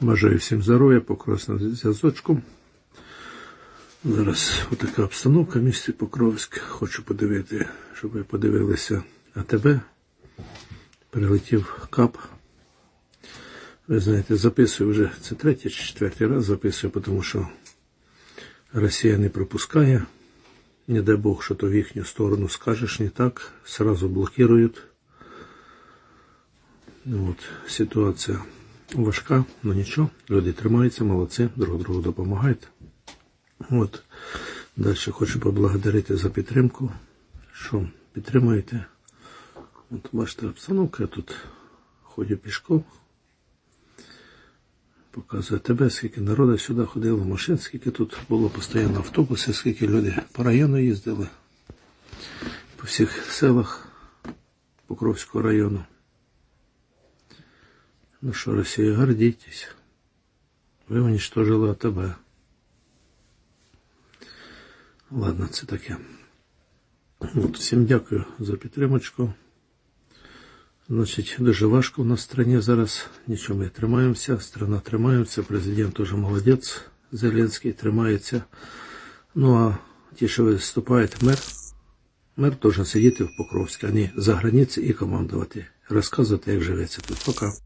Бажаю всім здоров'я, покровсь на зв'язочку. Зараз отака обстановка в місті Покровськ. Хочу подивити, щоб ви подивилися АТБ. Прилетів кап. Ви знаєте, записую вже це третій чи четвертий раз записую, тому що Росія не пропускає. Не дай Бог, що то в їхню сторону скажеш не так, сразу блокирують. Ну, От, ситуація важка, але нічого. Люди тримаються, молодці, друг другу допомагають. От. Далі хочу поблагодарити за підтримку, що підтримуєте. От бачите, обстановка, я тут ходю пішком. Показує тебе, скільки народу сюди ходило, машин, скільки тут було постійно автобуси, скільки люди по району їздили, по всіх селах Покровського району. Ну що, Росія, гордитесь. Ви уничтожили АТБ. Ладно, це таке. От, всім дякую за підтримочку. Значить, дуже важко в нас в стране зараз. Нічого ми тримаємося, страна тримається, президент теж молодець, Зеленський тримається. Ну а ті, що виступають, мер, мер теж сидіти в Покровську, а не за границі і командувати, розказувати, як живеться тут. Пока.